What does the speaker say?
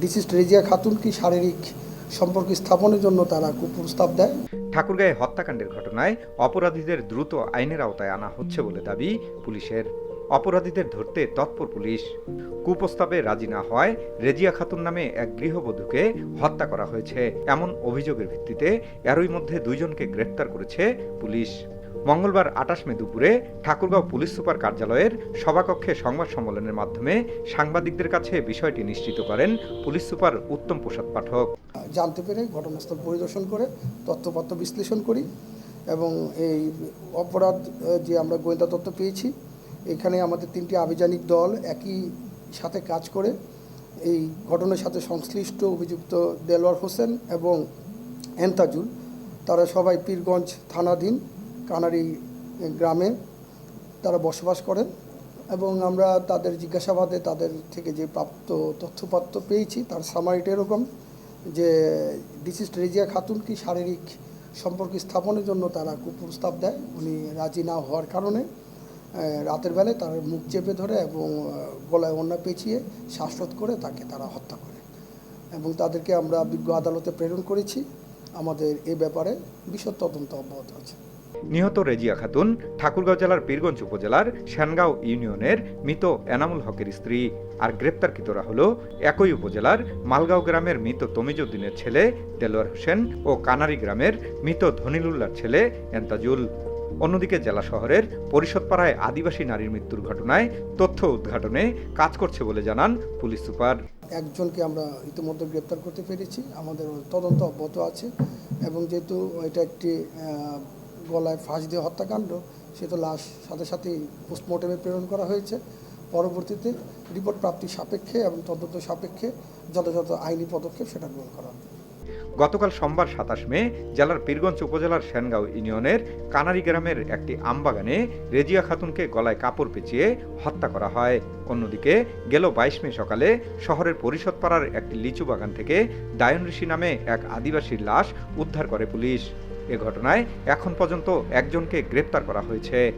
Deceased Rezia Khatun কি শারীরিক সম্পর্ক স্থাপনের জন্য তারা কুপ্রস্তাব দেয়। ঠাকুরগাঁয়ে হত্যাকাণ্ডের ঘটনায় অপরাধীদের দ্রুত আইনের আওতায় আনা হচ্ছে বলে দাবি পুলিশের। অপরাধীদের ধরতে তৎপর পুলিশ। কুপ্রস্তাবে রাজি না হওয়ায় রেজিয়া খাতুন নামে এক গৃহবধূকে হত্যা করা হয়েছে। এমন অভিযোগের ভিত্তিতে এরই মধ্যে দুইজনকে গ্রেপ্তার করেছে পুলিশ। মঙ্গলবার আটাশ মে দুপুরে ঠাকুরগাঁও পুলিশ সুপার কার্যালয়ের সভাকক্ষে সংবাদ সম্মেলনের মাধ্যমে সাংবাদিকদের কাছে বিষয়টি নিশ্চিত করেন পুলিশ সুপার উত্তম প্রসাদ পাঠক। জানতে পেরে ঘটনাস্থল পরিদর্শন করে তথ্যপত্র বিশ্লেষণ করি এবং এই অপরাধ যে আমরা গোয়েন্দা তথ্য পেয়েছি, এখানে আমাদের তিনটি আভিযানিক দল একই সাথে কাজ করে। এই ঘটনার সাথে সংশ্লিষ্ট অভিযুক্ত দেলোয়ার হোসেন এবং এন্তাজুল, তারা সবাই পীরগঞ্জ থানাধীন। কানারি গ্রামে তারা বসবাস করেন এবং আমরা তাদের জিজ্ঞাসাবাদে তাদের থেকে যে প্রাপ্ত তথ্যপত্র পেয়েছি, তার সামারিটা এরকম যে ডিসিস্ট রেজিয়া খাতুন কি শারীরিক সম্পর্ক স্থাপনের জন্য তারা কুপ্রস্তাব দেয়। উনি রাজি না হওয়ার কারণে রাতের বেলায় তার মুখ চেপে ধরে এবং গলায় অন্যা পেঁচিয়ে শ্বাসরোধ করে তাকে তারা হত্যা করে। এবং তাদেরকে আমরা বিজ্ঞ আদালতে প্রেরণ করেছি। আমাদের এ ব্যাপারে বিশদ তদন্ত অব্যাহত আছে। নিহত রেজিয়া খাতুন ঠাকুরগাঁও জেলার পীরগঞ্জ উপজেলার শ্যানগাঁও ইউনিয়নের মৃত এনামুল হকের স্ত্রী আর গ্রেপ্তারকৃতরা হল একই উপজেলার মালগাঁও গ্রামের মৃত তমিজুদ্দিনের ছেলে দেলোয়ার হোসেন ও কানারি গ্রামের মৃত ধনিলুল্লার ছেলে এন্তাজুল। অন্যদিকে জেলা শহরের পরিষদপাড়ায় আদিবাসী নারীর মৃত্যুর ঘটনায় তথ্য উদ্ঘাটনে কাজ করছে বলে জানান পুলিশ সুপার। একজনকে আমরা ইতিমধ্যে গ্রেপ্তার করতে পেরেছি। আমাদের তদন্ত অব্যাহত আছে এবং যেহেতু এটা একটি গলায় ফাঁস দিয়ে হত্যাকাণ্ড, সেহেতু লাশ সাথে সাথেই পোস্টমর্টমে প্রেরণ করা হয়েছে। পরবর্তীতে রিপোর্ট প্রাপ্তি সাপেক্ষে এবং তদন্ত সাপেক্ষে যথাযথ আইনি পদক্ষেপ সেটা গ্রহণ করা হবে। গতকাল সোমবার সাতাশ মে জেলার পীরগঞ্জ উপজেলার সেনগাঁও ইউনিয়নের কানারি গ্রামের একটি আমবাগানে রেজিয়া খাতুনকে গলায় কাপড় পেঁচিয়ে হত্যা করা হয়। অন্যদিকে গেল বাইশ মে সকালে শহরের পরিষদ পাড়ার একটি লিচু বাগান থেকে দায়ন ঋষি নামে এক আদিবাসীর লাশ উদ্ধার করে পুলিশ। এ ঘটনায় এখন পর্যন্ত একজনকে গ্রেপ্তার করা হয়েছে।